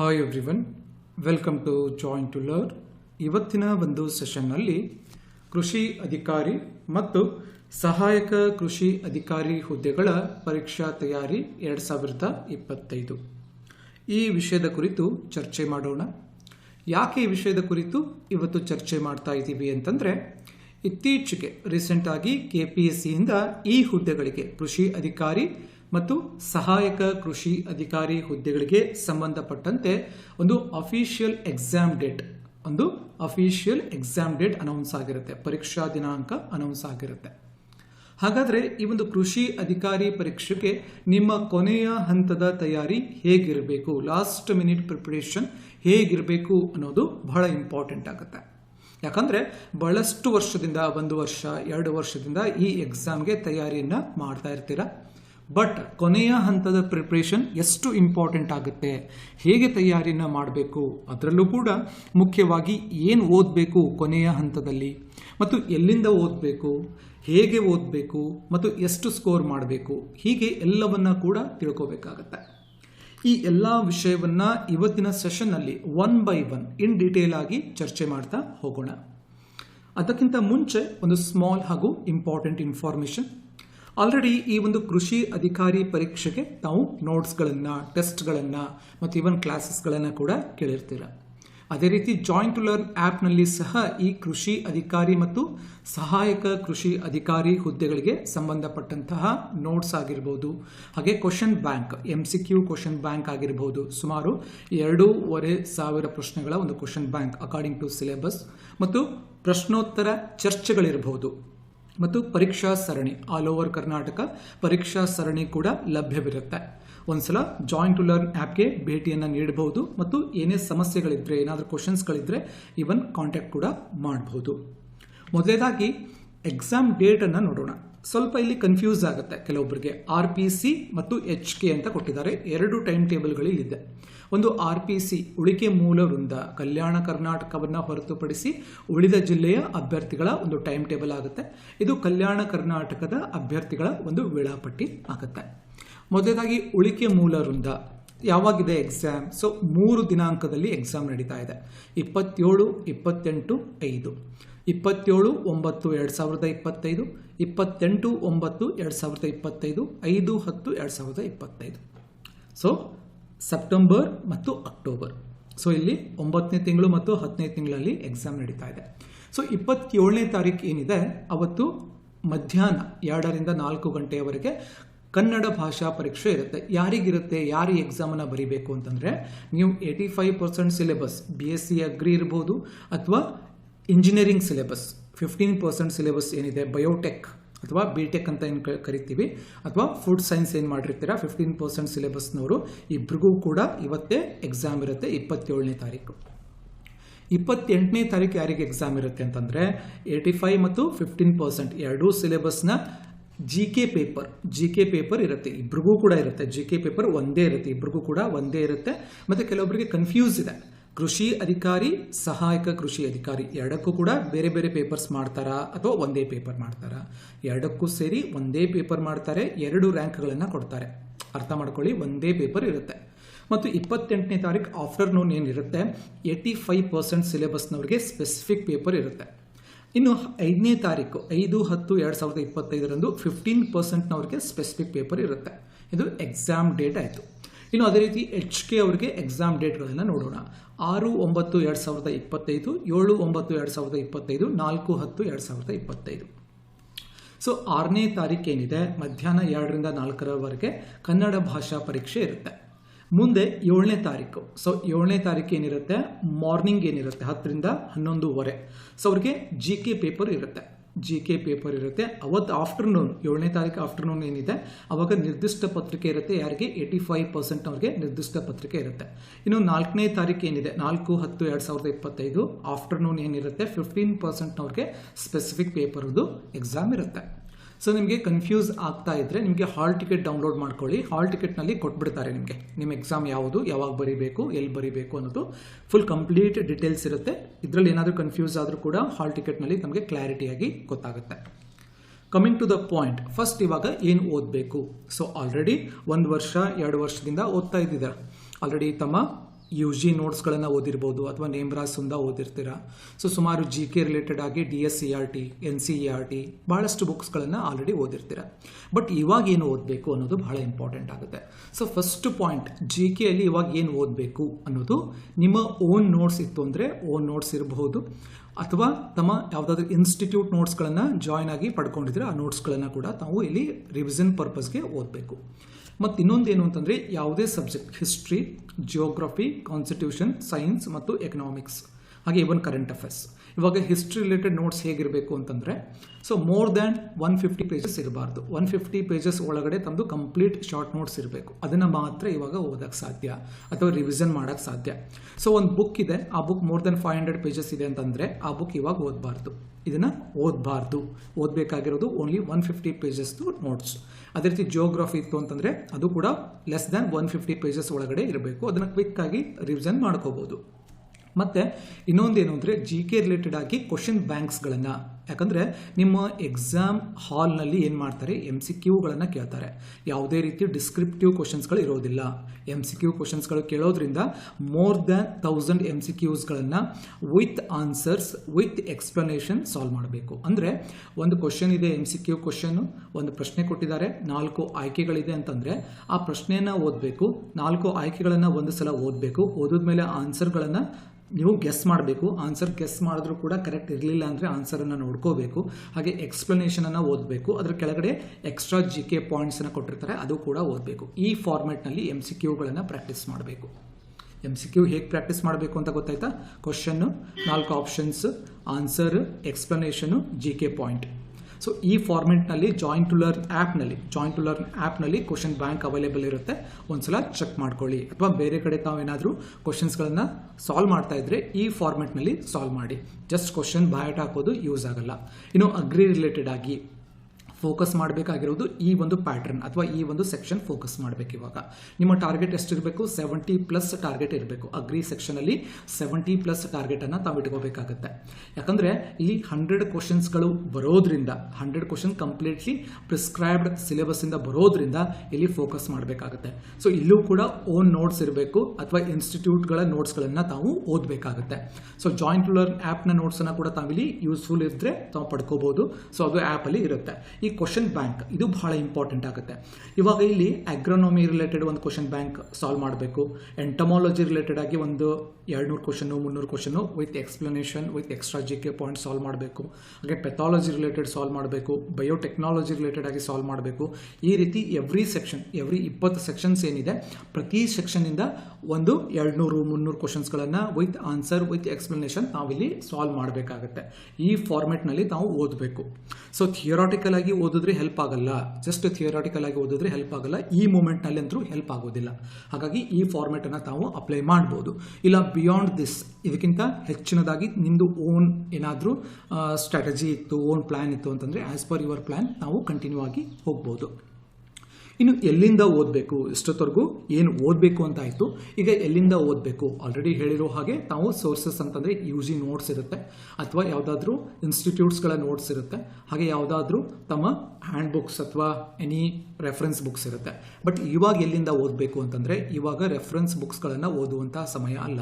Hi everyone welcome to join to learn ಇವತ್ತಿನ ಒಂದು ಸೆಷನ್ನಲ್ಲಿ ಕೃಷಿ ಅಧಿಕಾರಿ ಮತ್ತು ಸಹಾಯಕ ಕೃಷಿ ಅಧಿಕಾರಿ ಹುದ್ದೆಗಳ ಪರೀಕ್ಷಾ ತಯಾರಿ ಎರಡು ಸಾವಿರದ ಇಪ್ಪತ್ತೈದು. ಈ ವಿಷಯದ ಕುರಿತು ಚರ್ಚೆ ಮಾಡೋಣ. ಯಾಕೆ ಈ ವಿಷಯದ ಕುರಿತು ಇವತ್ತು ಚರ್ಚೆ ಮಾಡ್ತಾ ಇದ್ದೀವಿ ಅಂತಂದರೆ, ಇತ್ತೀಚೆಗೆ ರೀಸೆಂಟಾಗಿ ಕೆ ಪಿ ಎಸ್ ಸಿಯಿಂದ ಈ ಹುದ್ದೆಗಳಿಗೆ ಕೃಷಿ ಅಧಿಕಾರಿ ಮತ್ತು ಸಹಾಯಕ ಕೃಷಿ ಅಧಿಕಾರಿ ಹುದ್ದೆಗಳಿಗೆ ಸಂಬಂಧಪಟ್ಟಂತೆ ಒಂದು ಅಫಿಷಿಯಲ್ ಎಕ್ಸಾಮ್ ಡೇಟ್ ಒಂದು ಅಫಿಷಿಯಲ್ ಎಕ್ಸಾಮ್ ಡೇಟ್ ಅನೌನ್ಸ್ ಆಗಿರುತ್ತೆ, ಪರೀಕ್ಷಾ ದಿನಾಂಕ ಅನೌನ್ಸ್ ಆಗಿರುತ್ತೆ. ಹಾಗಾದರೆ ಈ ಒಂದು ಕೃಷಿ ಅಧಿಕಾರಿ ಪರೀಕ್ಷೆಗೆ ನಿಮ್ಮ ಕೊನೆಯ ಹಂತದ ತಯಾರಿ ಹೇಗಿರಬೇಕು ಲಾಸ್ಟ್ ಮಿನಿಟ್ ಪ್ರಿಪರೇಷನ್ ಹೇಗಿರಬೇಕು ಅನ್ನೋದು ಬಹಳ ಇಂಪಾರ್ಟೆಂಟ್ ಆಗುತ್ತೆ. ಯಾಕಂದರೆ ಬಹಳಷ್ಟು ವರ್ಷದಿಂದ, ಒಂದು ವರ್ಷ, ಎರಡು ವರ್ಷದಿಂದ ಈ ಎಕ್ಸಾಮ್ಗೆ ತಯಾರಿಯನ್ನು ಮಾಡ್ತಾ ಇರ್ತೀರ? ಬಟ್ ಕೊನೆಯ ಹಂತದ ಪ್ರಿಪ್ರೇಷನ್ ಎಷ್ಟು ಇಂಪಾರ್ಟೆಂಟ್ ಆಗುತ್ತೆ? ಹೇಗೆ ತಯಾರಿನ ಮಾಡಬೇಕು? ಅದರಲ್ಲೂ ಕೂಡ ಮುಖ್ಯವಾಗಿ ಏನು ಓದಬೇಕು ಕೊನೆಯ ಹಂತದಲ್ಲಿ? ಮತ್ತು ಎಲ್ಲಿಂದ ಓದಬೇಕು? ಹೇಗೆ ಓದಬೇಕು? ಮತ್ತು ಎಷ್ಟು ಸ್ಕೋರ್ ಮಾಡಬೇಕು? ಹೀಗೆ ಎಲ್ಲವನ್ನ ಕೂಡ ತಿಳ್ಕೋಬೇಕಾಗತ್ತೆ. ಈ ಎಲ್ಲ ವಿಷಯವನ್ನು ಇವತ್ತಿನ ಸೆಷನ್ನಲ್ಲಿ one by one in detail ಆಗಿ ಚರ್ಚೆ ಮಾಡ್ತಾ ಹೋಗೋಣ. ಅದಕ್ಕಿಂತ ಮುಂಚೆ ಒಂದು ಸ್ಮಾಲ್ ಹಾಗೂ ಇಂಪಾರ್ಟೆಂಟ್ ಇನ್ಫಾರ್ಮೇಷನ್ ಆಲ್ರೆಡಿ ಈ ಒಂದು ಕೃಷಿ ಅಧಿಕಾರಿ ಪರೀಕ್ಷೆಗೆ ನಾವು ನೋಟ್ಸ್ಗಳನ್ನು ಟೆಸ್ಟ್ಗಳನ್ನು ಮತ್ತು ಈವನ್ ಕ್ಲಾಸಸ್ಗಳನ್ನು ಕೂಡ ಕೇಳಿರ್ತೀರ. ಅದೇ ರೀತಿ ಜಾಯಿಂಟ್ ಟು ಲರ್ನ್ ಆ್ಯಪ್ನಲ್ಲಿ ಸಹ ಈ ಕೃಷಿ ಅಧಿಕಾರಿ ಮತ್ತು ಸಹಾಯಕ ಕೃಷಿ ಅಧಿಕಾರಿ ಹುದ್ದೆಗಳಿಗೆ ಸಂಬಂಧಪಟ್ಟಂತಹ ನೋಟ್ಸ್ ಆಗಿರ್ಬೋದು. ಹಾಗೆ question bank M C Q question bank ಆಗಿರ್ಬೋದು. ಸುಮಾರು ಎರಡೂವರೆ ಸಾವಿರ ಪ್ರಶ್ನೆಗಳ ಒಂದು question bank according to syllabus ಮತ್ತು ಪ್ರಶ್ನೋತ್ತರ ಚರ್ಚೆಗಳಿರಬಹುದು ಮತ್ತು ಪರೀಕ್ಷಾ ಸರಣಿ ಆಲ್ ಓವರ್ ಕರ್ನಾಟಕ, ಪರೀಕ್ಷಾ ಸರಣಿ ಕೂಡ ಲಭ್ಯವಿರುತ್ತೆ. ಒಂದ್ಸಲ ಜಾಯಿಂಟ್ ಟು ಲರ್ನ್ ಆ್ಯಪ್ಗೆ ಭೇಟಿಯನ್ನು ನೀಡಬಹುದು ಮತ್ತು ಏನೇ ಸಮಸ್ಯೆಗಳಿದ್ರೆ, ಏನಾದರೂ ಕ್ವಶನ್ಸ್ಗಳಿದ್ರೆ ಇವನ್ ಕಾಂಟ್ಯಾಕ್ಟ್ ಕೂಡ ಮಾಡಬಹುದು ಮೊದಲೇದಾಗಿ ಎಕ್ಸಾಮ್ ಡೇಟನ್ನು ನೋಡೋಣ. ಸ್ವಲ್ಪ ಇಲ್ಲಿ ಕನ್ಫ್ಯೂಸ್ ಆಗುತ್ತೆ ಕೆಲವೊಬ್ಬರಿಗೆ ಆರ್ ಪಿ ಸಿ ಮತ್ತು ಎಚ್ ಕೆ ಅಂತ ಕೊಟ್ಟಿದ್ದಾರೆ. ಎರಡು ಟೈಮ್ ಟೇಬಲ್ಗಳಿಲ್ಲಿದೆ ಒಂದು ಆರ್ ಪಿ ಸಿ ಉಳಿಕೆ ಮೂಲ ವೃಂದ ಕಲ್ಯಾಣ ಕರ್ನಾಟಕವನ್ನು ಹೊರತುಪಡಿಸಿ ಉಳಿದ ಜಿಲ್ಲೆಯ ಅಭ್ಯರ್ಥಿಗಳ ಒಂದು ಟೈಮ್ ಟೇಬಲ್ ಆಗುತ್ತೆ. ಇದು ಕಲ್ಯಾಣ ಕರ್ನಾಟಕದ ಅಭ್ಯರ್ಥಿಗಳ ಒಂದು ವೇಳಾಪಟ್ಟಿ ಆಗುತ್ತೆ. ಮೊದಲದಾಗಿ ಉಳಿಕೆ ಮೂಲ ವೃಂದ ಯಾವಾಗಿದೆ ಎಕ್ಸಾಮ್ ಸೊ ಮೂರು ದಿನಾಂಕದಲ್ಲಿ ಎಕ್ಸಾಮ್ ನಡೀತಾ ಇದೆ. ಇಪ್ಪತ್ತೇಳು, ಇಪ್ಪತ್ತೆಂಟು, ಐದು. ಇಪ್ಪತ್ತೇಳು, ಒಂಬತ್ತು, ಎರಡು ಸಾವಿರದ ಇಪ್ಪತ್ತೈದು. ಇಪ್ಪತ್ತೆಂಟು, ಒಂಬತ್ತು, ಎರಡು ಸಾವಿರದ ಇಪ್ಪತ್ತೈದು. ಐದು, ಹತ್ತು, ಎರಡು ಸಾವಿರದ ಇಪ್ಪತ್ತೈದು. ಸೊ ಸೆಪ್ಟೆಂಬರ್ ಮತ್ತು ಅಕ್ಟೋಬರ್. ಸೊ ಇಲ್ಲಿ ಒಂಬತ್ತನೇ ತಿಂಗಳು ಮತ್ತು ಹತ್ತನೇ ತಿಂಗಳಲ್ಲಿ ಎಕ್ಸಾಮ್ ನಡೀತಾ ಇದೆ. ಸೊ ಇಪ್ಪತ್ತೇಳನೇ ತಾರೀಕು ಏನಿದೆ? ಅವತ್ತು ಮಧ್ಯಾಹ್ನ ಎರಡರಿಂದ ನಾಲ್ಕು ಗಂಟೆಯವರೆಗೆ ಕನ್ನಡ ಭಾಷಾ ಪರೀಕ್ಷೆ ಇರುತ್ತೆ. ಯಾರಿಗಿರುತ್ತೆ? ಯಾರು ಎಕ್ಸಾಮನ್ನು ಬರೀಬೇಕು ಅಂತಂದರೆ ನೀವು eighty five percent syllabus B S C agri ಇರ್ಬೋದು, ಅಥವಾ engineering syllabus fifteen percent syllabus ಏನಿದೆ? ಬಯೋಟೆಕ್ ಅಥವಾ ಬಿ ಟೆಕ್ ಅಂತ ಏನು ಕರಿತೀವಿ, ಅಥವಾ ಫುಡ್ ಸೈನ್ಸ್ ಏನು ಮಾಡಿರ್ತೀರಾ ಫಿಫ್ಟೀನ್ ಪರ್ಸೆಂಟ್ ಸಿಲೆಬಸ್ನವರು ಇಬ್ರಿಗೂ ಕೂಡ ಇವತ್ತೇ ಎಕ್ಸಾಮ್ ಇರುತ್ತೆ ಇಪ್ಪತ್ತೇಳನೇ ತಾರೀಕು. ಇಪ್ಪತ್ತೆಂಟನೇ ತಾರೀಕು ಯಾರಿಗೆ ಎಕ್ಸಾಮ್ ಇರುತ್ತೆ ಅಂತಂದರೆ ಏಯ್ಟಿ ಫೈವ್ ಮತ್ತು ಫಿಫ್ಟೀನ್ ಪರ್ಸೆಂಟ್ ಎರಡೂ ಸಿಲೆಬಸ್ನ G K paper G K paper ಇರುತ್ತೆ. ಇಬ್ರಿಗೂ ಕೂಡ ಇರುತ್ತೆ. ಜಿ ಕೆ ಪೇಪರ್ ಒಂದೇ ಇರುತ್ತೆ. ಇಬ್ರಿಗೂ ಕೂಡ ಒಂದೇ ಇರುತ್ತೆ. ಮತ್ತು ಕೆಲವೊಬ್ಬರಿಗೆ ಕನ್ಫ್ಯೂಸ್ ಇದೆ. ಕೃಷಿ ಅಧಿಕಾರಿ, ಸಹಾಯಕ ಕೃಷಿ ಅಧಿಕಾರಿ ಎರಡಕ್ಕೂ ಕೂಡ ಬೇರೆ ಬೇರೆ ಪೇಪರ್ಸ್ ಮಾಡ್ತಾರಾ ಅಥವಾ ಒಂದೇ ಪೇಪರ್ ಮಾಡ್ತಾರಾ? ಎರಡಕ್ಕೂ ಸೇರಿ ಒಂದೇ ಪೇಪರ್ ಮಾಡ್ತಾರೆ, ಎರಡು ರ್ಯಾಂಕ್ಗಳನ್ನು ಕೊಡ್ತಾರೆ. ಅರ್ಥ ಮಾಡ್ಕೊಳ್ಳಿ, ಒಂದೇ ಪೇಪರ್ ಇರುತ್ತೆ. ಮತ್ತು ಇಪ್ಪತ್ತೆಂಟನೇ ತಾರೀಕು ಆಫ್ಟರ್ನೂನ್ ಏನಿರುತ್ತೆ? ಏಯ್ಟಿ ಫೈವ್ ಪರ್ಸೆಂಟ್ ಸಿಲೆಬಸ್ನವ್ರಿಗೆ ಸ್ಪೆಸಿಫಿಕ್ ಪೇಪರ್ ಇರುತ್ತೆ. ಇನ್ನು ಐದನೇ ತಾರೀಕು ಐದು, ಹತ್ತು, ಎರಡು ಸಾವಿರದ ಇಪ್ಪತ್ತೈದರಂದು ಫಿಫ್ಟೀನ್ ಪರ್ಸೆಂಟ್ನವ್ರಿಗೆ ಸ್ಪೆಸಿಫಿಕ್ ಪೇಪರ್ ಇರುತ್ತೆ. ಇದು ಎಕ್ಸಾಮ್ ಡೇಟ್ ಆಯಿತು. ಇನ್ನು ಅದೇ ರೀತಿ ಎಚ್ ಕೆ ಅವರಿಗೆ ಎಕ್ಸಾಮ್ ಡೇಟ್ಗಳನ್ನು ನೋಡೋಣ. ಆರು, ಒಂಬತ್ತು, ಎರಡು ಸಾವಿರದ ಇಪ್ಪತ್ತೈದು, ಏಳು, ಒಂಬತ್ತು, ಎರಡು ಸಾವಿರದ ಇಪ್ಪತ್ತೈದು, ನಾಲ್ಕು, ಹತ್ತು, ಎರಡು ಸಾವಿರದ ಇಪ್ಪತ್ತೈದು. ಸೊ ಆರನೇ ತಾರೀಕು ಏನಿದೆ? ಮಧ್ಯಾಹ್ನ ಎರಡರಿಂದ ನಾಲ್ಕರವರೆಗೆ ಕನ್ನಡ ಭಾಷಾ ಪರೀಕ್ಷೆ ಇರುತ್ತೆ. ಮುಂದೆ ಏಳನೇ ತಾರೀಕು. ಸೊ ಏಳನೇ ತಾರೀಕು ಏನಿರುತ್ತೆ? ಮಾರ್ನಿಂಗ್ ಏನಿರುತ್ತೆ? ಹತ್ತರಿಂದ ಹನ್ನೊಂದುವರೆ. ಸೊ ಅವ್ರಿಗೆ ಜಿ ಕೆ ಪೇಪರ್ ಇರುತ್ತೆ. ಜಿ ಕೆ ಪೇಪರ್ ಇರುತ್ತೆ. ಅವತ್ತು ಆಫ್ಟರ್ನೂನ್ ಏಳನೇ ತಾರೀಕು ಆಫ್ಟರ್ನೂನ್ ಏನಿದೆ, ಅವಾಗ ನಿರ್ದಿಷ್ಟ ಪತ್ರಿಕೆ ಇರುತ್ತೆ, ಯಾರಿಗೆ? ಏಯ್ಟಿ ಫೈವ್ ಪರ್ಸೆಂಟ್ ಅವ್ರಿಗೆ ನಿರ್ದಿಷ್ಟ ಪತ್ರಿಕೆ ಇರುತ್ತೆ. ಇನ್ನು ನಾಲ್ಕನೇ ತಾರೀಕು ಏನಿದೆ? ನಾಲ್ಕು, ಹತ್ತು, ಎರಡು ಸಾವಿರದ ಇಪ್ಪತ್ತೈದು ಆಫ್ಟರ್ನೂನ್ ಏನಿರುತ್ತೆ ಫಿಫ್ಟೀನ್ ಪರ್ಸೆಂಟ್ನವ್ರಿಗೆ ಸ್ಪೆಸಿಫಿಕ್ ಪೇಪರ್ದು ಎಕ್ಸಾಮ್ ಇರುತ್ತೆ. ಸೊ ನಿಮಗೆ ಕನ್ಫ್ಯೂಸ್ ಆಗ್ತಾ ಇದ್ರೆ ನಿಮಗೆ ಹಾಲ್ ಟಿಕೆಟ್ ಡೌನ್ಲೋಡ್ ಮಾಡ್ಕೊಳ್ಳಿ. ಹಾಲ್ ಟಿಕೆಟ್ನಲ್ಲಿ ಕೊಟ್ಬಿಡ್ತಾರೆ ನಿಮಗೆ. ನಿಮ್ಮ ಎಕ್ಸಾಮ್ ಯಾವುದು, ಯಾವಾಗ ಬರೀಬೇಕು, ಎಲ್ಲಿ ಬರೀಬೇಕು ಅನ್ನೋದು ಫುಲ್ ಕಂಪ್ಲೀಟ್ ಡೀಟೇಲ್ಸ್ ಇರುತ್ತೆ. ಇದರಲ್ಲಿ ಏನಾದರೂ ಕನ್ಫ್ಯೂಸ್ ಆದರೂ ಕೂಡ ಹಾಲ್ ಟಿಕೆಟ್ನಲ್ಲಿ ನಮಗೆ ಕ್ಲಾರಿಟಿಯಾಗಿ ಗೊತ್ತಾಗುತ್ತೆ. Coming to the point first ಇವಾಗ ಏನು ಓದಬೇಕು? ಸೊ ಆಲ್ರೆಡಿ ಒಂದು ವರ್ಷ, ಎರಡು ವರ್ಷದಿಂದ ಓದ್ತಾ ಇದ್ದಿದ್ದಾರೆ ಆಲ್ರೆಡಿ ತಮ್ಮ ಯು ಜಿ ನೋಟ್ಸ್ಗಳನ್ನು ಓದಿರ್ಬೋದು ಅಥವಾ ನೇಮ್ರಾಜ್ ಸುಂದ ಓದಿರ್ತೀರಾ? ಸೊ ಸುಮಾರು ಜಿ ಕೆ ರಿಲೇಟೆಡ್ ಆಗಿ D S C R T N C E R T ಭಾಳಷ್ಟು ಬುಕ್ಸ್ಗಳನ್ನು ಆಲ್ರೆಡಿ ಓದಿರ್ತೀರ? ಬಟ್ ಇವಾಗ ಏನು ಓದಬೇಕು ಅನ್ನೋದು ಬಹಳ ಇಂಪಾರ್ಟೆಂಟ್ ಆಗುತ್ತೆ. ಸೊ ಫಸ್ಟ್ ಪಾಯಿಂಟ್ ಜಿ ಕೆಯಲ್ಲಿ ಇವಾಗ ಏನು ಓದಬೇಕು ಅನ್ನೋದು ನಿಮ್ಮ ಓನ್ ನೋಟ್ಸ್ ಇತ್ತು ಅಂದರೆ ಓನ್ ನೋಟ್ಸ್ ಇರಬಹುದು. ಅಥವಾ ತಮ್ಮ ಯಾವುದಾದ್ರು ಇನ್ಸ್ಟಿಟ್ಯೂಟ್ ನೋಟ್ಸ್ಗಳನ್ನು ಜಾಯ್ನ್ ಆಗಿ ಪಡ್ಕೊಂಡಿದ್ರೆ ಆ ನೋಟ್ಸ್ಗಳನ್ನು ಕೂಡ ತಾವು ಇಲ್ಲಿ ರಿವಿಷನ್ ಪರ್ಪಸ್ಗೆ ಓದಬೇಕು. ಮತ್ತು ಇನ್ನೊಂದು ಏನು ಅಂತಂದರೆ ಯಾವುದೇ subject history geography constitution science ಮತ್ತು ಎಕನಾಮಿಕ್ಸ್ ಹಾಗೆ ಇವನ್ ಕರೆಂಟ್ ಅಫೇರ್ಸ್ ಇವಾಗ ಹಿಸ್ಟ್ರಿ ರಿಲೇಟೆಡ್ ನೋಟ್ಸ್ ಹೇಗಿರಬೇಕು ಅಂತಂದರೆ so more than one fifty pages ಇರಬಾರ್ದು. ಒನ್ ಫಿಫ್ಟಿ ಪೇಜಸ್ ಒಳಗಡೆ ತಂದು ಕಂಪ್ಲೀಟ್ ಶಾರ್ಟ್ ನೋಟ್ಸ್ ಇರಬೇಕು. ಅದನ್ನು ಮಾತ್ರ ಇವಾಗ ಓದಕ್ಕೆ ಸಾಧ್ಯ, ಅಥವಾ ರಿವಿಷನ್ ಮಾಡೋಕ್ಕೆ ಸಾಧ್ಯ. ಸೊ ಒಂದು ಬುಕ್ ಇದೆ, ಆ book more than five hundred pages ಇದೆ ಅಂತಂದರೆ, ಆ ಬುಕ್ ಇವಾಗ ಓದಬಾರ್ದು. ಇದನ್ನು ಓದಬಾರ್ದು. ಓದಬೇಕಾಗಿರೋದು ಓನ್ಲಿ ಒನ್ ಫಿಫ್ಟಿ ಪೇಜಸ್ದು ನೋಟ್ಸ್ ಅದೇ ರೀತಿ ಜಿಯೋಗ್ರಫಿ ಇತ್ತು ಅಂತಂದರೆ, ಅದು ಕೂಡ less than one fifty pages ಒಳಗಡೆ ಇರಬೇಕು. ಅದನ್ನು ಕ್ವಿಕ್ಕಾಗಿ ರಿವಿಷನ್ ಮಾಡ್ಕೋಬೋದು. ಮತ್ತು ಇನ್ನೊಂದೇನು ಅಂದರೆ ಜಿ ಕೆ ರಿಲೇಟೆಡ್ ಆಗಿ ಕ್ವಶನ್ ಬ್ಯಾಂಕ್ಸ್ಗಳನ್ನು ಯಾಕಂದರೆ ನಿಮ್ಮ ಎಕ್ಸಾಮ್ ಹಾಲ್ನಲ್ಲಿ ಏನು ಮಾಡ್ತಾರೆ? ಎಂ ಸಿ ಕ್ಯೂಗಳನ್ನು ಕೇಳ್ತಾರೆ. ಯಾವುದೇ ರೀತಿ ಡಿಸ್ಕ್ರಿಪ್ಟಿವ್ ಕ್ವಶನ್ಸ್ಗಳು ಇರೋದಿಲ್ಲ. ಎಂ ಸಿ ಕ್ಯೂ ಕ್ವಶನ್ಸ್ಗಳು ಕೇಳೋದ್ರಿಂದ more than thousand M C ಕ್ಯೂಸ್ಗಳನ್ನು with answers with explanation solve ಮಾಡಬೇಕು. ಅಂದರೆ ಒಂದು ಕ್ವಶನ್ ಇದೆ ಎಂ ಸಿ ಕ್ಯೂ ಕ್ವಶನ್ನು ಒಂದು ಪ್ರಶ್ನೆ ಕೊಟ್ಟಿದ್ದಾರೆ, ನಾಲ್ಕು ಆಯ್ಕೆಗಳಿದೆ ಅಂತಂದರೆ ಆ ಪ್ರಶ್ನೆಯನ್ನು ಓದಬೇಕು. ನಾಲ್ಕು ಆಯ್ಕೆಗಳನ್ನು ಒಂದು ಸಲ ಓದಬೇಕು. ಓದಿದ್ಮೇಲೆ ಆನ್ಸರ್ಗಳನ್ನು ನೀವು ಗೆಸ್ ಮಾಡಬೇಕು ಆನ್ಸರ್ ಗೆಸ್ ಮಾಡಿದ್ರು ಕೂಡ ಕರೆಕ್ಟ್ ಇರಲಿಲ್ಲ ಅಂದರೆ ಆನ್ಸರನ್ನು ನೋಡ್ಕೋಬೇಕು, ಹಾಗೆ ಎಕ್ಸ್ಪ್ಲನೇಷನನ್ನು ಓದಬೇಕು, ಅದರ ಕೆಳಗಡೆ ಎಕ್ಸ್ಟ್ರಾ ಜಿ ಕೆ ಪಾಯಿಂಟ್ಸನ್ನು ಕೊಟ್ಟಿರ್ತಾರೆ, ಅದು ಕೂಡ ಓದಬೇಕು. ಈ ಫಾರ್ಮೆಟ್ನಲ್ಲಿ ಎಂ ಸಿ ಕ್ಯೂಗಳನ್ನು ಪ್ರಾಕ್ಟೀಸ್ ಮಾಡಬೇಕು. ಎಂ ಸಿ ಕ್ಯೂ ಹೇಗೆ ಪ್ರಾಕ್ಟೀಸ್ ಮಾಡಬೇಕು ಅಂತ ಗೊತ್ತಾಯ್ತಾ? ಕ್ವಶನ್ನು ನಾಲ್ಕು options answer explanation G K point so ಈ ಫಾರ್ಮೆಟ್ನಲ್ಲಿ ಜಾಯಿಂಟ್ ಟು ಲರ್ನ್ ಆ್ಯಪ್ನಲ್ಲಿ ಜಾಯಿಂಟ್ ಟು ಲರ್ನ್ ಆ್ಯಪ್ನಲ್ಲಿ ಕ್ವಶನ್ ಬ್ಯಾಂಕ್ ಅವೈಲೇಬಲ್ ಇರುತ್ತೆ. ಒಂದ್ಸಲ ಚೆಕ್ ಮಾಡ್ಕೊಳ್ಳಿ. ಅಥವಾ ಬೇರೆ ಕಡೆ ತಾವೇನಾದರೂ ಕ್ವಶನ್ಸ್ಗಳನ್ನು ಸಾಲ್ವ್ ಮಾಡ್ತಾ ಇದ್ರೆ ಈ ಫಾರ್ಮೆಟ್ನಲ್ಲಿ ಸಾಲ್ವ್ ಮಾಡಿ. ಜಸ್ಟ್ ಕ್ವಶನ್ ಬಾಯಟ್ ಹಾಕೋದು ಯೂಸ್ ಆಗಲ್ಲ. ಇನ್ನು ಅಗ್ರಿ ರಿಲೇಟೆಡ್ ಆಗಿ ಫೋಕಸ್ ಮಾಡಬೇಕಾಗಿರೋದು ಈ ಒಂದು ಪ್ಯಾಟ್ರನ್ ಅಥವಾ ಈ ಒಂದು ಸೆಕ್ಷನ್ ಫೋಕಸ್ ಮಾಡಬೇಕು ಇವಾಗ. ನಿಮ್ಮ ಟಾರ್ಗೆಟ್ ಎಷ್ಟಿರಬೇಕು? ಸೆವೆಂಟಿ ಪ್ಲಸ್ ಟಾರ್ಗೆಟ್ ಇರಬೇಕು. ಅಗ್ರಿ ಸೆಕ್ಷನಲ್ಲಿ ಸೆವೆಂಟಿ ಪ್ಲಸ್ ಟಾರ್ಗೆಟನ್ನು ತಾವು ಇಟ್ಕೋಬೇಕಾಗುತ್ತೆ. ಯಾಕಂದರೆ ಇಲ್ಲಿ ಹಂಡ್ರೆಡ್ ಕ್ವಶನ್ಸ್ಗಳು ಬರೋದ್ರಿಂದ ಹಂಡ್ರೆಡ್ ಕ್ವಶನ್ ಕಂಪ್ಲೀಟ್ಲಿ ಪ್ರಿಸ್ಕ್ರೈಬ್ಡ್ ಸಿಲೆಬಸ್ಸಿಂದ ಬರೋದ್ರಿಂದ ಇಲ್ಲಿ ಫೋಕಸ್ ಮಾಡಬೇಕಾಗುತ್ತೆ. ಸೊ ಇಲ್ಲೂ ಕೂಡ ಓನ್ ನೋಟ್ಸ್ ಇರಬೇಕು ಅಥವಾ ಇನ್ಸ್ಟಿಟ್ಯೂಟ್ಗಳ ನೋಟ್ಸ್ಗಳನ್ನು ತಾವು ಓದಬೇಕಾಗುತ್ತೆ. ಸೊ ಜಾಯಿಂಟ್ ಲರ್ನ್ ಆ್ಯಪ್ನ ನೋಟ್ಸನ್ನು ಕೂಡ ತಾವಿಲ್ಲಿ ಯೂಸ್ಫುಲ್ ಇದ್ದರೆ ತಾವು ಪಡ್ಕೋಬೋದು. ಸೊ ಅದು ಆ್ಯಪಲ್ಲಿ ಇರುತ್ತೆ. ಈ ಕ್ವಶನ್ ಬ್ಯಾಂಕ್ ಇದು ಬಹಳ ಇಂಪಾರ್ಟೆಂಟ್ ಆಗುತ್ತೆ. ಇವಾಗ ಇಲ್ಲಿ ಅಗ್ರೋನಮಿ ರಿಲೇಟೆಡ್ ಒಂದು ಕ್ವಶನ್ ಬ್ಯಾಂಕ್ ಸಾಲ್ವ್ ಮಾಡಬೇಕು. ಎಂಟಮಾಲಜಿ ರಿಲೇಟೆಡ್ ಆಗಿ ಒಂದು ಎರಡುನೂರು ಕ್ವಶನು ಮುನ್ನೂರು question with explanation with extra G K point solve ಮಾಡಬೇಕು. ಹಾಗೆ ಪೆಥಾಲಜಿ ರಿಲೇಟೆಡ್ ಸಾಲ್ವ್ ಮಾಡಬೇಕು. ಬಯೋಟೆಕ್ನಾಲಜಿ ರಿಲೇಟೆಡ್ ಆಗಿ ಸಾಲ್ವ್ ಮಾಡಬೇಕು. ಈ ರೀತಿ ಎವ್ರಿ ಸೆಕ್ಷನ್ ಎವ್ರಿ ಇಪ್ಪತ್ತು ಸೆಕ್ಷನ್ಸ್ ಏನಿದೆ, ಪ್ರತಿ ಸೆಕ್ಷನಿಂದ ಒಂದು ಎರಡುನೂರು, ಮುನ್ನೂರು ಕ್ವಶನ್ಸ್ಗಳನ್ನು ವಿತ್ ಆನ್ಸರ್ ವಿತ್ ಎಕ್ಸ್ಪ್ಲನೇಷನ್ ನಾವಿಲ್ಲಿ ಸಾಲ್ವ್ ಮಾಡಬೇಕಾಗತ್ತೆ. ಈ ಫಾರ್ಮೆಟ್ನಲ್ಲಿ ನಾವು ಓದಬೇಕು. ಸೊ ಥಿಯರಾಟಿಕಲ್ ಆಗಿ ಓದಿದ್ರೆ ಹೆಲ್ಪ್ ಆಗಲ್ಲ ಜಸ್ಟ್ ಥಿಯರಾಟಿಕಲ್ ಆಗಿ ಓದಿದ್ರೆ ಹೆಲ್ಪ್ ಆಗಲ್ಲ, ಈ ಮೂಮೆಂಟ್ನಲ್ಲಿ ಅಂತೂ ಹೆಲ್ಪ್ ಆಗೋದಿಲ್ಲ. ಹಾಗಾಗಿ ಈ ಫಾರ್ಮೆಟನ್ನು ತಾವು ಅಪ್ಲೈ ಮಾಡ್ಬೋದು. ಇಲ್ಲ ಬಿಯಾಂಡ್ ದಿಸ್ ಇದಕ್ಕಿಂತ ಹೆಚ್ಚಿನದಾಗಿ ನಿಮ್ಮದು ಓನ್ ಏನಾದರೂ ಸ್ಟ್ರಾಟಜಿ ಇತ್ತು ಓನ್ ಪ್ಲ್ಯಾನ್ ಇತ್ತು ಅಂತಂದರೆ ಆ್ಯಸ್ ಪರ್ ಯುವರ್ ಪ್ಲ್ಯಾನ್ ನಾವು ಕಂಟಿನ್ಯೂ ಆಗಿ ಹೋಗ್ಬೋದು. ಇನ್ನು ಎಲ್ಲಿಂದ ಓದಬೇಕು? ಎಷ್ಟೊತ್ತವರೆಗೂ ಏನು ಓದಬೇಕು ಅಂತ ಆಯಿತು. ಈಗ ಎಲ್ಲಿಂದ ಓದಬೇಕು? ಆಲ್ರೆಡಿ ಹೇಳಿರೋ ಹಾಗೆ ತಾವು ಸೋರ್ಸಸ್ ಅಂತಂದರೆ ಯು ಜಿ ನೋಟ್ಸ್ ಇರುತ್ತೆ. ಅಥವಾ ಯಾವುದಾದ್ರೂ ಇನ್ಸ್ಟಿಟ್ಯೂಟ್ಸ್ಗಳ ನೋಟ್ಸ್ ಇರುತ್ತೆ. ಹಾಗೆ ಯಾವುದಾದ್ರೂ ತಮ್ಮ ಹ್ಯಾಂಡ್ ಬುಕ್ಸ್ ಅಥವಾ ಎನಿ ರೆಫರೆನ್ಸ್ ಬುಕ್ಸ್ ಇರುತ್ತೆ. ಬಟ್ ಇವಾಗ ಎಲ್ಲಿಂದ ಓದಬೇಕು ಅಂತಂದರೆ ಇವಾಗ ರೆಫರೆನ್ಸ್ ಬುಕ್ಸ್ಗಳನ್ನು ಓದುವಂಥ ಸಮಯ ಅಲ್ಲ.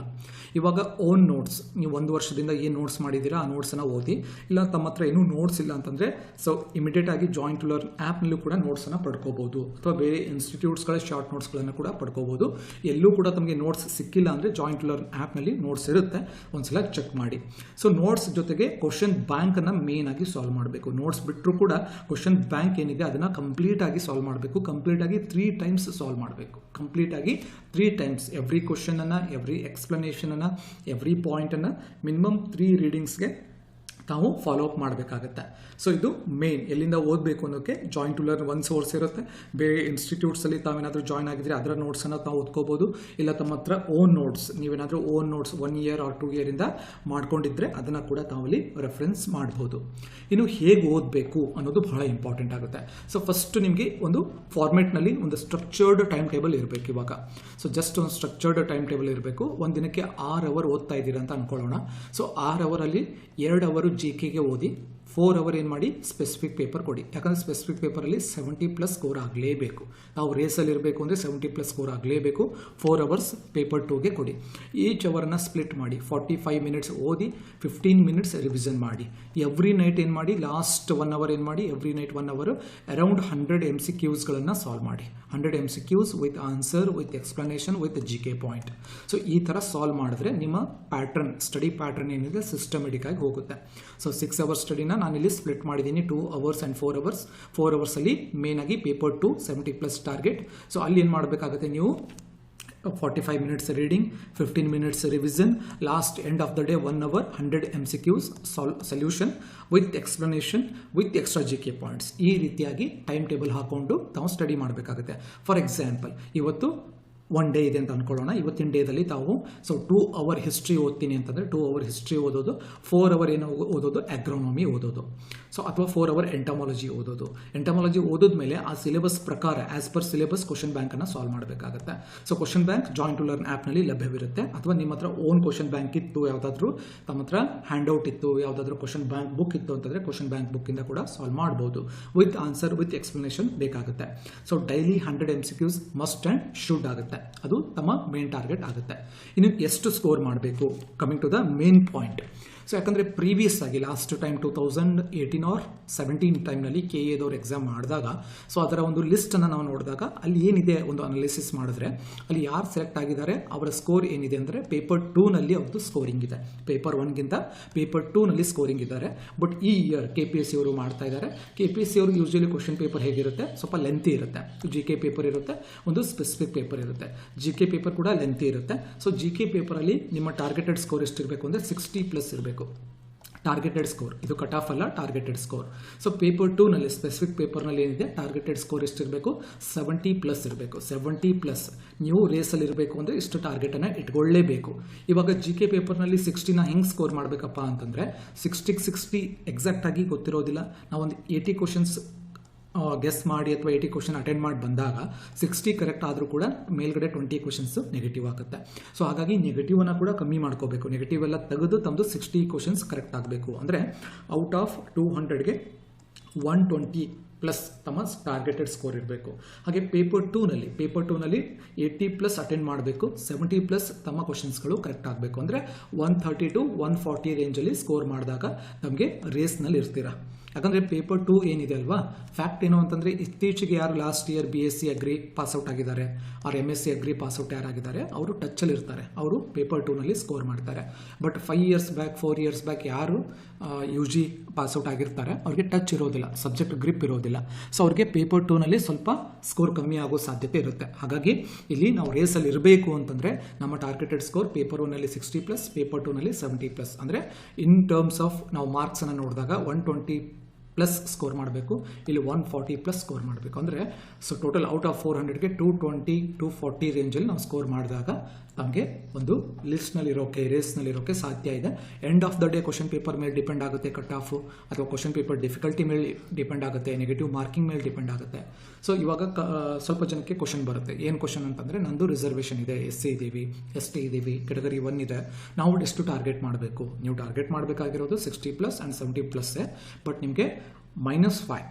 ಇವಾಗ ಓನ್ ನೋಟ್ಸ್ ನೀವು ಒಂದು ವರ್ಷದಿಂದ ಏನು ನೋಟ್ಸ್ ಮಾಡಿದ್ದೀರಾ, ಆ ನೋಟ್ಸನ್ನು ಓದಿ. ಇಲ್ಲ ತಮ್ಮ ಹತ್ರ ಏನೂ ನೋಟ್ಸ್ ಇಲ್ಲ ಅಂತಂದರೆ ಸೊ ಇಮಿಡಿಯೇಟ್ ಆಗಿ ಜಾಯಿಂಟ್ ಲರ್ನ್ ಆ್ಯಪ್ನಲ್ಲೂ ಕೂಡ ನೋಟ್ಸನ್ನು ಪಡ್ಕೋಬೋದು. ಬೇರೆ ಇನ್ಸ್ಟಿಟ್ಯೂಟ್ಸ್ಗಳ ಶಾರ್ಟ್ ನೋಟ್ಸ್ಗಳನ್ನು ಕೂಡ ಪಡ್ಕೋಬೋದು. ಎಲ್ಲೂ ಕೂಡ ತಮಗೆ ನೋಟ್ಸ್ ಸಿಕ್ಕಿಲ್ಲ ಅಂದರೆ ಜಾಯಿಂಟ್ ಲರ್ನ್ ಆ್ಯಪ್ನಲ್ಲಿ ನೋಟ್ಸ್ ಇರುತ್ತೆ. ಒಂದ್ಸಲ ಚೆಕ್ ಮಾಡಿ. ಸೊ ನೋಟ್ಸ್ ಜೊತೆಗೆ ಕ್ವಶನ್ ಬ್ಯಾಂಕನ್ನು ಮೇನ್ ಆಗಿ ಸಾಲ್ವ್ ಮಾಡಬೇಕು. ನೋಟ್ಸ್ ಬಿಟ್ಟರು ಕೂಡ ಕ್ವಶನ್ ಬ್ಯಾಂಕ್ ಏನಿದೆ ಅದನ್ನು ಕಂಪ್ಲೀಟ್ ಆಗಿ ಸಾಲ್ವ್ ಮಾಡಬೇಕು. ಕಂಪ್ಲೀಟ್ ಆಗಿ ತ್ರೀ ಟೈಮ್ಸ್ ಸಾಲ್ವ್ ಮಾಡಬೇಕು. ಕಂಪ್ಲೀಟ್ ಆಗಿ ತ್ರೀ ಟೈಮ್ಸ್ ಎವ್ರಿ ಕ್ವಶನನ್ನು ಎವ್ರಿ ಎಕ್ಸ್ಪ್ಲನೇಷನನ್ನು ಎವ್ರಿ ಪಾಯಿಂಟನ್ನು ಮಿನಿಮಮ್ ತ್ರೀ ರೀಡಿಂಗ್ಸ್ಗೆ ತಾವು ಫಾಲೋ ಅಪ್ ಮಾಡಬೇಕಾಗತ್ತೆ. ಸೊ ಇದು ಮೇನ್ ಎಲ್ಲಿಂದ ಓದಬೇಕು ಅನ್ನೋಕ್ಕೆ join to learn one source ಇರುತ್ತೆ. ಬೇರೆ ಇನ್ಸ್ಟಿಟ್ಯೂಟ್ಸಲ್ಲಿ ತಾವೇನಾದರೂ ಜಾಯ್ನ್ ಆಗಿದ್ರೆ ಅದರ ನೋಟ್ಸನ್ನು ತಾವು ಓದ್ಕೋಬೋದು. ಇಲ್ಲ ತಮ್ಮ ಹತ್ರ ಓನ್ ನೋಟ್ಸ್ ನೀವೇನಾದರೂ own notes one year or two ಇಯರಿಂದ ಮಾಡ್ಕೊಂಡಿದ್ರೆ ಅದನ್ನು ಕೂಡ ತಾವಲ್ಲಿ ರೆಫರೆನ್ಸ್ ಮಾಡ್ಬೋದು. ಇನ್ನು ಹೇಗೆ ಓದಬೇಕು ಅನ್ನೋದು ಬಹಳ ಇಂಪಾರ್ಟೆಂಟ್ ಆಗುತ್ತೆ. ಸೊ ಫಸ್ಟ್ ನಿಮಗೆ ಒಂದು ಫಾರ್ಮೆಟ್ನಲ್ಲಿ ಒಂದು ಸ್ಟ್ರಕ್ಚರ್ಡ್ ಟೈಮ್ ಟೇಬಲ್ ಇರಬೇಕು ಇವಾಗ. ಸೊ ಜಸ್ಟ್ ಒಂದು ಸ್ಟ್ರಕ್ಚರ್ಡ್ ಟೈಮ್ ಟೇಬಲ್ ಇರಬೇಕು. ಒಂದು ದಿನಕ್ಕೆ ಆರು ಅವರ್ ಓದ್ತಾ ಇದ್ದೀರಾ ಅಂತ ಅನ್ಕೊಳ್ಳೋಣ. ಸೊ ಆರು ಅವರಲ್ಲಿ ಎರಡು ಅವರು ಜಿ ಕೆಗೆ ಓದಿ ಫೋರ್ ಅವರ್ ಏನು ಮಾಡಿ? ಸ್ಪೆಸಿಫಿಕ್ ಪೇಪರ್ ಕೊಡಿ. ಯಾಕಂದರೆ ಸ್ಪೆಸಿಫಿಕ್ ಪೇಪರಲ್ಲಿ ಸೆವೆಂಟಿ ಪ್ಲಸ್ ಸ್ಕೋರ್ ಆಗಲೇಬೇಕು. ನಾವು ರೇಸಲ್ಲಿ ಇರಬೇಕು ಅಂದರೆ ಸೆವೆಂಟಿ ಪ್ಲಸ್ ಸ್ಕೋರ್ ಆಗಲೇಬೇಕು. ಫೋರ್ ಅವರ್ಸ್ ಪೇಪರ್ ಟೂಗೆ ಕೊಡಿ. ಈಚ್ ಅವರನ್ನ ಸ್ಪ್ಲಿಟ್ ಮಾಡಿ. ಫಾರ್ಟಿ ಫೈವ್ ಮಿನಿಟ್ಸ್ ಓದಿ ಫಿಫ್ಟೀನ್ ಮಿನಿಟ್ಸ್ ರಿವಿಷನ್ ಮಾಡಿ. ಎವ್ರಿ ನೈಟ್ ಏನು ಮಾಡಿ? ಲಾಸ್ಟ್ ಒನ್ ಅವರ್ ಏನು ಮಾಡಿ? Every night one hour around hundred M C ಕ್ಯೂಸ್ಗಳನ್ನು solve ಮಾಡಿ. Hundred M C Qs with answer with explanation with G K point so ಈ ಥರ solve ಮಾಡಿದ್ರೆ ನಿಮ್ಮ ಪ್ಯಾಟ್ರನ್ ಸ್ಟಡಿ ಪ್ಯಾಟ್ರನ್ ಏನಿದೆ ಸಿಸ್ಟಮೆಟಿಕ್ ಆಗಿ ಹೋಗುತ್ತೆ. ಸೊ ಸಿಕ್ಸ್ ಅವರ್ಸ್ ಸ್ಟಡಿನ ನಾನಿಲ್ಲಿ ಸ್ಪ್ಲಿಟ್ ಮಾಡಿದ್ದೀನಿ two hours and four hours four ಅವರ್ಸಲ್ಲಿ ಮೇನಾಗಿ paper two seventy plus target so ಅಲ್ಲಿ ಏನು ಮಾಡಬೇಕಾಗುತ್ತೆ ನೀವು? Forty five minutes reading fifteen minutes revision last end of the day one hour hundred M C Qs sol solution with explanation with extra G K points ಈ ರೀತಿಯಾಗಿ time table ಹಾಕೊಂಡು ತಾವು study ಮಾಡಬೇಕಾಗುತ್ತೆ. For example ಇವತ್ತು one day ಇದೆ ಅಂತ ಅನ್ಕೊಳ್ಳೋಣ. ಇವತ್ತಿನ ಡೇದಲ್ಲಿ ತಾವು ಸೊ ಟೂ ಅವರ್ ಹಿಸ್ಟ್ರಿ ಓದ್ತೀನಿ ಅಂತಂದರೆ ಟೂ ಅವರ್ ಹಿಸ್ಟ್ರಿ ಓದೋದು ಫೋರ್ ಅವರ್ ಏನು ಓದೋದು? ಅಗ್ರೋನಮಿ ಓದೋದು. ಸೊ ಅಥವಾ ಫೋರ್ ಅವರ್ ಎಂಟಮಾಲಜಿ ಓದೋದು. ಎಂಟಮಾಲಜಿ ಓದಿದ್ಮೇಲೆ ಆ ಸಿಲೆಬಸ್ ಪ್ರಕಾರ ಆಸ್ ಪರ್ ಸಿಲೆಬಸ್ ಕ್ವಶನ್ ಬ್ಯಾಂಕನ್ನು ಸಾಲ್ವ್ ಮಾಡಬೇಕಾಗುತ್ತೆ. So question bank join to learn ಆ್ಯಪ್ನಲ್ಲಿ ಲಭ್ಯವಿರುತ್ತೆ. ಅಥವಾ ನಿಮ್ಮ ಹತ್ರ ಓನ್ ಕ್ವಶನ್ ಬ್ಯಾಂಕ್ ಇತ್ತು ಯಾವುದಾದ್ರೂ, ತಮ್ಮ ಹತ್ರ ಹ್ಯಾಂಡ್ಔಟ್ ಇತ್ತು, ಯಾವುದಾದ್ರೂ ಕ್ವಶನ್ ಬ್ಯಾಂಕ್ ಬುಕ್ ಇತ್ತು ಅಂತಂದರೆ ಕ್ವಶನ್ ಬ್ಯಾಂಕ್ ಬುಕ್ಕಿಂದ ಕೂಡ ಸಾಲ್ವ್ ಮಾಡ್ಬೋದು. ವಿತ್ ಆನ್ಸರ್ ವಿತ್ ಎಕ್ಸ್ಪ್ಲನೇಷನ್ ಬೇಕಾಗುತ್ತೆ. So daily hundred M C Qs must and should ಆಗುತ್ತೆ. ಅದು ತಮ್ಮ ಮೇನ್ ಟಾರ್ಗೆಟ್ ಆಗುತ್ತೆ. ಇನ್ನು ಎಷ್ಟು ಸ್ಕೋರ್ ಮಾಡಬೇಕು? Coming to the main point so ಯಾಕಂದರೆ ಪ್ರೀವಿಯಸ್ ಆಗಿ last time two thousand eighteen or seventeen ಟೈಮ್ನಲ್ಲಿ ಕೆ ಎದವ್ರು ಎಕ್ಸಾಮ್ ಮಾಡಿದಾಗ ಸೊ ಅದರ ಒಂದು ಲಿಸ್ಟನ್ನು ನಾವು ನೋಡಿದಾಗ, ಅಲ್ಲಿ ಏನಿದೆ ಒಂದು ಅನಾಲಿಸಿಸ್ ಮಾಡಿದ್ರೆ, ಅಲ್ಲಿ ಯಾರು ಸೆಲೆಕ್ಟ್ ಆಗಿದ್ದಾರೆ, ಅವರ ಸ್ಕೋರ್ ಏನಿದೆ ಅಂದರೆ ಪೇಪರ್ ಟೂನಲ್ಲಿ ಅವ್ರದ್ದು ಸ್ಕೋರಿಂಗ್ ಇದೆ. ಪೇಪರ್ ಒನ್ಗಿಂತ ಪೇಪರ್ ಟೂನಲ್ಲಿ ಸ್ಕೋರಿಂಗ್ ಇದ್ದಾರೆ. ಬಟ್ ಈ year K P S C ಅವರು ಮಾಡ್ತಾ ಇದ್ದಾರೆ. ಕೆ ಪಿ ಎಸ್ ಸಿ ಅವರು ಯೂಶಲಿ ಕ್ವಶನ್ ಪೇಪರ್ ಹೇಗಿರುತ್ತೆ? ಸ್ವಲ್ಪ ಲೆಂತಿ ಇರುತ್ತೆ. ಜಿ ಕೆ ಪೇಪರ್ ಇರುತ್ತೆ. ಒಂದು ಸ್ಪೆಸಿಫಿಕ್ ಪೇಪರ್ ಇರುತ್ತೆ. ಜಿ ಕೆ ಪೇಪರ್ ಕೂಡ ಲೆಂತಿ ಇರುತ್ತೆ. ಸೊ ಜಿ ಕೆ ಪೇಪರಲ್ಲಿ ನಿಮ್ಮ ಟಾರ್ಗೆಟೆಡ್ ಸ್ಕೋರ್ ಎಷ್ಟಿರಬೇಕು ಅಂದರೆ ಸಿಕ್ಸ್ಟಿ ಪ್ಲಸ್ ಇರಬೇಕು. ಟಾರ್ಗೆಟೆಡ್ ಸ್ಕೋರ್ ಇದು ಕಟ್ ಆಫ್ ಅಲ್ಲ ಟಾರ್ಗೆಟೆಡ್ ಸ್ಕೋರ್ ಸೊ ಪೇಪರ್ ಟೂನಲ್ಲಿ ಸ್ಪೆಸಿಫಿಕ್ ಪೇಪರ್ನಲ್ಲಿ ಏನಿದೆ? ಟಾರ್ಗೆಟೆಡ್ ಸ್ಕೋರ್ ಎಷ್ಟಿರಬೇಕು? ಸೆವೆಂಟಿ ಪ್ಲಸ್ ಇರಬೇಕು. ಸೆವೆಂಟಿ ಪ್ಲಸ್ ನೀವು ರೇಸಲ್ಲಿ ಇರಬೇಕು ಅಂದರೆ ಇಷ್ಟು ಟಾರ್ಗೆಟನ್ನು ಇಟ್ಕೊಳ್ಳೇಬೇಕು ಇವಾಗ ಜಿ ಕೆ ಪೇಪರ್ನಲ್ಲಿ ಸಿಕ್ಸ್ಟಿನ ಹೆಂಗೆ ಸ್ಕೋರ್ ಮಾಡಬೇಕಪ್ಪ ಅಂತಂದರೆ ಸಿಕ್ಸ್ಟಿ ಸಿಕ್ಸ್ಟಿ ಎಕ್ಸಾಕ್ಟಾಗಿ ಗೊತ್ತಿರೋದಿಲ್ಲ. ನಾವೊಂದು ಏಯ್ಟಿ ಕ್ವಶನ್ಸ್ ಗೆಸ್ ಮಾಡಿ ಅಥವಾ ಏಯ್ಟಿ ಕ್ವಶನ್ ಅಟೆಂಡ್ ಮಾಡಿ ಬಂದಾಗ ಸಿಕ್ಸ್ಟಿ ಕರೆಕ್ಟ್ ಆದರೂ ಕೂಡ ಮೇಲ್ಗಡೆ ಟ್ವೆಂಟಿ ಕ್ವಶನ್ಸ್ ನೆಗೆಟಿವ್ ಆಗುತ್ತೆ. ಸೊ ಹಾಗಾಗಿ ನೆಗೆಟಿವನ್ನು ಕೂಡ ಕಮ್ಮಿ ಮಾಡ್ಕೋಬೇಕು. ನೆಗೆಟಿವ್ ಎಲ್ಲ ತೆಗೆದು ತಮ್ಮದು ಸಿಕ್ಸ್ಟಿ ಕ್ವಶನ್ಸ್ ಕರೆಕ್ಟ್ ಆಗಬೇಕು. ಅಂದರೆ ಔಟ್ ಆಫ್ ಟೂ ಹಂಡ್ರೆಡ್ಗೆ ಒನ್ ಟ್ವೆಂಟಿ ಪ್ಲಸ್ ತಮ್ಮ ಟಾರ್ಗೆಟೆಡ್ ಸ್ಕೋರ್ ಇರಬೇಕು. ಹಾಗೆ ಪೇಪರ್ ಟೂನಲ್ಲಿ ಪೇಪರ್ ಟೂನಲ್ಲಿ ಏಯ್ಟಿ ಪ್ಲಸ್ ಅಟೆಂಡ್ ಮಾಡಬೇಕು. ಸೆವೆಂಟಿ ಪ್ಲಸ್ ತಮ್ಮ ಕ್ವಶನ್ಸ್ಗಳು ಕರೆಕ್ಟ್ ಆಗಬೇಕು. ಅಂದರೆ one thirty to one forty ರೇಂಜಲ್ಲಿ ಸ್ಕೋರ್ ಮಾಡಿದಾಗ ನಮಗೆ ರೇಸ್ನಲ್ಲಿ ಇರ್ತೀರಾ? ಯಾಕಂದರೆ ಪೇಪರ್ ಟೂ ಏನಿದೆ ಅಲ್ವಾ? ಫ್ಯಾಕ್ಟ್ ಏನು ಅಂತಂದರೆ ಇತ್ತೀಚೆಗೆ ಯಾರು last year B S C agri passout ಆಗಿದ್ದಾರೆ or M S C agri passout ಯಾರಾಗಿದ್ದಾರೆ, ಅವರು ಟಚ್ಚಲ್ಲಿ ಇರ್ತಾರೆ. ಅವರು ಪೇಪರ್ ಟೂನಲ್ಲಿ ಸ್ಕೋರ್ ಮಾಡ್ತಾರೆ. But five years back four years back ಯಾರು ಯು ಜಿ ಪಾಸ್ಔಟ್ ಆಗಿರ್ತಾರೆ. ಅವ್ರಿಗೆ ಟಚ್ ಇರೋದಿಲ್ಲ ಸಬ್ಜೆಕ್ಟ್ ಗ್ರಿಪ್ ಇರೋದಿಲ್ಲ. ಸೊ ಅವ್ರಿಗೆ ಪೇಪರ್ ಟೂನಲ್ಲಿ ಸ್ವಲ್ಪ ಸ್ಕೋರ್ ಕಮ್ಮಿ ಆಗೋ ಸಾಧ್ಯತೆ ಇರುತ್ತೆ. ಹಾಗಾಗಿ ಇಲ್ಲಿ ನಾವು ರೇಸಲ್ಲಿ ಇರಬೇಕು ಅಂತಂದರೆ ನಮ್ಮ ಟಾರ್ಗೆಟೆಡ್ ಸ್ಕೋರ್ ಪೇಪರ್ ಒನ್ನಲ್ಲಿ ಸಿಕ್ಸ್ಟಿ ಪ್ಲಸ್ ಪೇಪರ್ ಟೂನಲ್ಲಿ ಸೆವೆಂಟಿ ಪ್ಲಸ್ ಅಂದರೆ ಇನ್ ಟರ್ಮ್ಸ್ ಆಫ್ ನಾವು ಮಾರ್ಕ್ಸನ್ನು ನೋಡಿದಾಗ ಒನ್ ಟ್ವೆಂಟಿ ಪ್ಲಸ್ ಸ್ಕೋರ್ ಮಾಡಬೇಕು. ಇಲ್ಲಿ ಒನ್ ಫಾರ್ಟಿ ಪ್ಲಸ್ ಸ್ಕೋರ್ ಮಾಡಬೇಕು. ಅಂದರೆ so total out of four ಹಂಡ್ರೆಡ್ಗೆ two twenty two forty ರೇಂಜಲ್ಲಿ ನಾವು ಸ್ಕೋರ್ ಮಾಡಿದಾಗ ನಮಗೆ ಒಂದು ಲಿಸ್ಟ್ನಲ್ಲಿ ಇರೋಕೆ ರೇಸ್ನಲ್ಲಿ ಇರೋಕೆ ಸಾಧ್ಯ ಇದೆ. End of the day question paper ಮೇಲೆ ಡಿಪೆಂಡ್ ಆಗುತ್ತೆ ಕಟ್ ಆಫು ಅಥವಾ ಕ್ವಶನ್ ಪೇಪರ್ ಡಿಫಿಕಲ್ಟಿ ಮೇಲೆ ಡಿಪೆಂಡ್ ಆಗುತ್ತೆ ನೆಗೆಟಿವ್ ಮಾರ್ಕಿಂಗ್ ಮೇಲೆ ಡಿಪೆಂಡ್ ಆಗುತ್ತೆ. ಸೊ ಇವಾಗ ಸ್ವಲ್ಪ ಜನಕ್ಕೆ ಕ್ವಶನ್ ಬರುತ್ತೆ. ಏನು ಕ್ವಶನ್ ಅಂತಂದರೆ, ನಂದು ರಿಸರ್ವೇಷನ್ ಇದೆ. ಎಸ್ ಸಿ ಇದ್ದೀವಿ ಎಸ್ ಟಿ ಇದ್ದೀವಿ ಕೆಟಗರಿ ಒನ್ ಇದೆ. ನಾವು ಎಷ್ಟು ಟಾರ್ಗೆಟ್ ಮಾಡಬೇಕು. ನೀವು ಟಾರ್ಗೆಟ್ ಮಾಡಬೇಕಾಗಿರೋದು ಸಿಕ್ಸ್ಟಿ ಪ್ಲಸ್ ಆ್ಯಂಡ್ ಸೆವೆಂಟಿ ಪ್ಲಸ್ಸೇ ಬಟ್ ನಿಮಗೆ ಮೈನಸ್ ಫೈವ್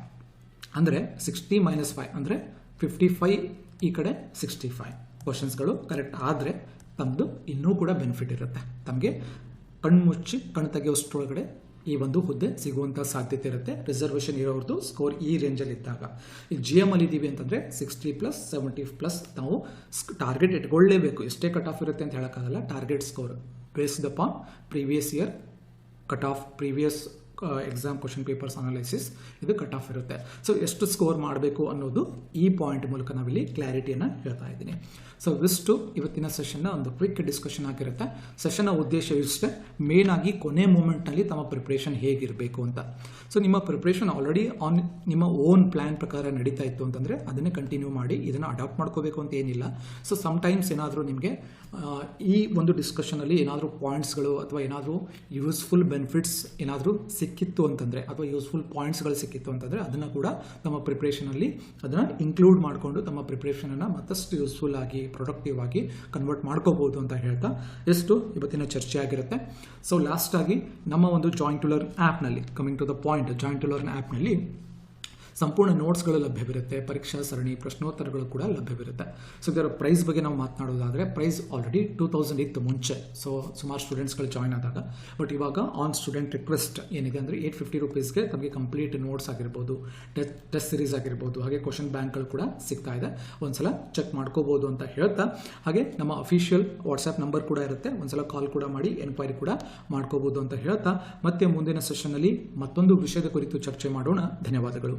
ಅಂದರೆ ಸಿಕ್ಸ್ಟಿ ಮೈನಸ್ ಫೈವ್ ಅಂದರೆ ಫಿಫ್ಟಿ ಫೈವ್ ಈ ಕಡೆ ಸಿಕ್ಸ್ಟಿ ಫೈವ್ ಕ್ವಶನ್ಸ್ಗಳು ಕರೆಕ್ಟ್ ಆದರೆ ತಮ್ಮದು ಇನ್ನೂ ಕೂಡ ಬೆನಿಫಿಟ್ ಇರುತ್ತೆ. ತಮಗೆ ಕಣ್ಮುಚ್ಚಿ ಕಣ್ ಕಣ್ಣು ತೆಗೆಯೋಷ್ಟರೊಳಗಡೆ ಈ ಒಂದು ಹುದ್ದೆ ಸಿಗುವಂಥ ಸಾಧ್ಯತೆ ಇರುತ್ತೆ. ರಿಸರ್ವೇಷನ್ ಇರೋರ್ದು ಸ್ಕೋರ್ ಈ ರೇಂಜಲ್ಲಿ ಇದ್ದಾಗ. ಈಗ ಜಿ ಎಂ ಅಲ್ಲಿ ಇದ್ದೀವಿ ಅಂತಂದರೆ ಸಿಕ್ಸ್ಟಿ ಪ್ಲಸ್ ಸೆವೆಂಟಿ ಪ್ಲಸ್ ನಾವು ಟಾರ್ಗೆಟ್ ಇಟ್ಕೊಳ್ಳೇಬೇಕು ಎಷ್ಟೇ ಕಟ್ ಆಫ್ ಇರುತ್ತೆ ಅಂತ ಹೇಳೋಕ್ಕಾಗಲ್ಲ. Target score based upon previous year cut off previous exam question papers analysis ಇದು ಕಟ್ ಆಫ್ ಇರುತ್ತೆ. ಸೊ ಎಷ್ಟು ಸ್ಕೋರ್ ಮಾಡಬೇಕು ಅನ್ನೋದು ಈ ಪಾಯಿಂಟ್ ಮೂಲಕ ನಾವಿಲ್ಲಿ ಕ್ಲಾರಿಟಿಯನ್ನು ಹೇಳ್ತಾ ಇದ್ದೀನಿ. ಸೊ ಇವಿಷ್ಟು ಇವತ್ತಿನ ಸೆಷನ್ನ ಒಂದು ಕ್ವಿಕ್ ಡಿಸ್ಕಷನ್ ಆಗಿರುತ್ತೆ. ಸೆಷನ್ನ ಉದ್ದೇಶ ಇಷ್ಟೇ ಮೇನ್ ಆಗಿ ಕೊನೆ ಮೂಮೆಂಟ್ನಲ್ಲಿ ತಮ್ಮ ಪ್ರಿಪ್ರೇಷನ್ ಹೇಗಿರಬೇಕು ಅಂತ. ಸೊ ನಿಮ್ಮ ಪ್ರಿಪ್ರೇಷನ್ ಆಲ್ರೆಡಿ ಆನ್ ನಿಮ್ಮ ಓನ್ ಪ್ಲ್ಯಾನ್ ಪ್ರಕಾರ ನಡೀತಾ ಇತ್ತು ಅಂತಂದರೆ ಅದನ್ನೇ ಕಂಟಿನ್ಯೂ ಮಾಡಿ ಇದನ್ನು ಅಡಾಪ್ಟ್ ಮಾಡ್ಕೋಬೇಕು ಅಂತ ಏನಿಲ್ಲ. ಸೊ ಸಮ್ಟೈಮ್ಸ್ ಏನಾದರೂ ನಿಮಗೆ ಈ ಒಂದು ಡಿಸ್ಕಷನಲ್ಲಿ ಏನಾದರೂ ಪಾಯಿಂಟ್ಸ್ಗಳು ಅಥವಾ ಏನಾದರೂ ಯೂಸ್ಫುಲ್ ಬೆನಿಫಿಟ್ಸ್ ಏನಾದರೂ ಸಿಕ್ ಸಿಕ್ಕಿತ್ತು ಅಂತಂದರೆ, ಅಥವಾ ಯೂಸ್ಫುಲ್ ಪಾಯಿಂಟ್ಸ್ಗಳು ಸಿಕ್ಕಿತ್ತು ಅಂತಂದರೆ, ಅದನ್ನು ಕೂಡ ತಮ್ಮ ಪ್ರಿಪ್ರೇಷನಲ್ಲಿ ಅದನ್ನು ಇನ್ಕ್ಲೂಡ್ ಮಾಡಿಕೊಂಡು ತಮ್ಮ ಪ್ರಿಪ್ರೇಷನನ್ನು ಮತ್ತಷ್ಟು ಯೂಸ್ಫುಲ್ ಆಗಿ ಪ್ರೊಡಕ್ಟಿವ್ ಆಗಿ ಕನ್ವರ್ಟ್ ಮಾಡ್ಕೋಬೋದು ಅಂತ ಹೇಳ್ತಾ ಎಷ್ಟು ಇವತ್ತಿನ ಚರ್ಚೆ ಆಗಿರುತ್ತೆ. ಸೊ ಲಾಸ್ಟಾಗಿ ನಮ್ಮ ಒಂದು ಜಾಯಿಂಟ್ ಟು ಲರ್ನ್ ಆ್ಯಪ್ನಲ್ಲಿ coming to the point joint to learn ಆ್ಯಪ್ನಲ್ಲಿ ಸಂಪೂರ್ಣ ನೋಟ್ಸ್ಗಳು ಲಭ್ಯವಿರುತ್ತೆ ಪರೀಕ್ಷಾ ಸರಣಿ, ಪ್ರಶ್ನೋತ್ತರಗಳು ಕೂಡ ಲಭ್ಯವಿರುತ್ತೆ ಸೊ ಇದರ ಪ್ರೈಸ್ ಬಗ್ಗೆ ನಾವು ಮಾತನಾಡೋದಾದರೆ ಪ್ರೈಸ್ ಆಲ್ರೆಡಿ ಟೂ ತೌಸಂಡ್ ಇತ್ತು ಮುಂಚೆ. ಸೊ ಸುಮಾರು ಸ್ಟೂಡೆಂಟ್ಸ್ಗಳು ಜಾಯ್ನ್ ಆದಾಗ. ಬಟ್ ಇವಾಗ ಆನ್ ಸ್ಟೂಡೆಂಟ್ ರಿಕ್ವೆಸ್ಟ್ ಏನಿದೆ ಅಂದರೆ ಏಯ್ಟ್ ಫಿಫ್ಟಿ ರುಪೀಸ್ಗೆ ತಮಗೆ ಕಂಪ್ಲೀಟ್ ನೋಟ್ಸ್ ಆಗಿರ್ಬೋದು ಟೆಸ್ಟ್ ಟೆಸ್ಟ್ ಸೀರೀಸ್ ಆಗಿರ್ಬೋದು, ಹಾಗೆ ಕ್ವಶನ್ ಬ್ಯಾಂಕ್ಗಳು ಕೂಡ ಸಿಗ್ತಾ ಇದೆ. ಒಂದ್ಸಲ ಚೆಕ್ ಮಾಡ್ಕೋಬೋದು ಅಂತ ಹೇಳ್ತಾ, ಹಾಗೆ ನಮ್ಮ ಅಫಿಷಿಯಲ್ ವಾಟ್ಸ್ಆ್ಯಪ್ ನಂಬರ್ ಕೂಡ ಇರುತ್ತೆ. ಒಂದ್ಸಲ ಕಾಲ್ ಕೂಡ ಮಾಡಿ ಎನ್ಕ್ವೈರಿ ಕೂಡ ಮಾಡ್ಕೋಬೋದು ಅಂತ ಹೇಳ್ತಾ, ಮತ್ತೆ ಮುಂದಿನ ಸೆಷನ್ನಲ್ಲಿ ಮತ್ತೊಂದು ವಿಷಯದ ಕುರಿತು ಚರ್ಚೆ ಮಾಡೋಣ. ಧನ್ಯವಾದಗಳು.